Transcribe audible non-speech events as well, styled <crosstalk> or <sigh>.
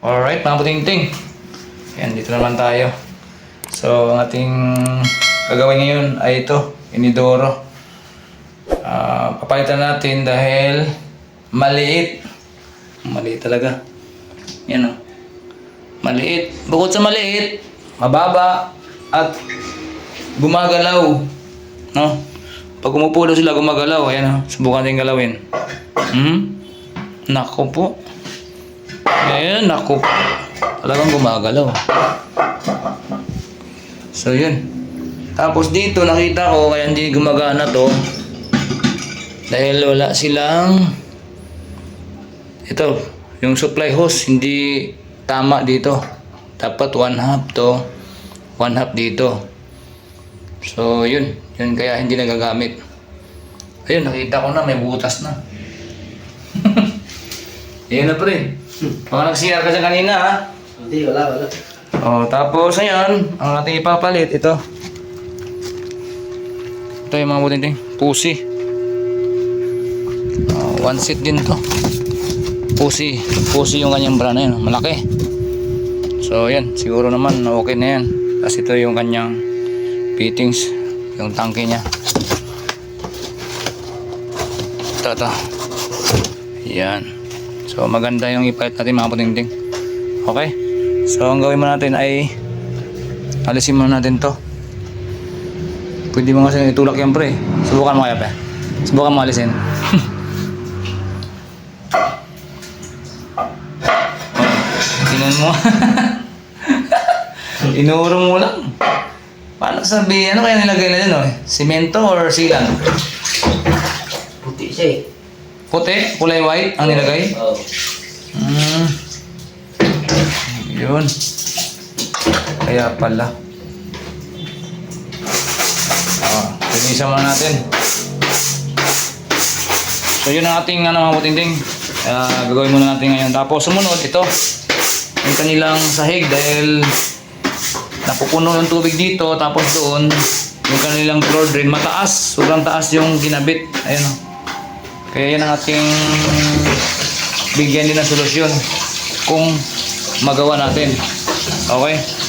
Alright, mga puting-ting. Yan, dito naman tayo. So, ang ating gagawin ngayon ay ito, inidoro. Ah, papalitan natin dahil maliit. Maliit talaga. Yan o. Maliit. Bukod sa maliit, mababa at gumagalaw. No? Pag umupo sila gumagalaw, ayan o. Subukan natin galawin. Hmm? Nako po. Ayan, nako po. Talagang gumagalaw. So, yun. Tapos dito, nakita ko, kaya hindi gumagana to. Dahil wala silang ito, yung supply hose hindi tama dito. Dapat one half to, one half dito. So, yun. Yun kaya hindi nagagamit. Ayun, nakita ko na may butas na. <laughs> Ayun na pre. Baka nag-CR ka siya kanina ha. Hindi, wala, wala. Oh, tapos ayan, ang ating ipapalit ito. Ito yung mga buting pusi. Oh, one seat din to. Pusi, pusi yung kanyang brand na yun, malaki. So yan, siguro naman okay na yan. Kasi ito yung kanyang fittings, yung tangke niya. Ito, ito. Yan. So maganda yung ipalit natin mga puting Okay? So ang gawin mo natin ay alisin muna natin to. Pwede mo kasi itulak yan pre. Subukan mo kaya pa. Subukan mo alisin. <laughs> tingnan mo. <laughs> Inurong mo lang. Paano sabi, ano kaya nilagay na dyan oh? Simento or silang? Puti siya eh. Puti, kulay white ang nilagay. Oo. Hmm. Yun. Kaya pala. Ah, linisan muna natin. So yun ang ating ano mga putingting. Ah, gagawin muna natin ngayon. Tapos sumunod ito. Yung kanilang sahig dahil napupuno yung tubig dito tapos doon yung kanilang floor drain mataas. Sobrang taas yung ginabit. Ayun oh. Kaya yan ang ating bigyan din ng solusyon kung magawa natin. Okay?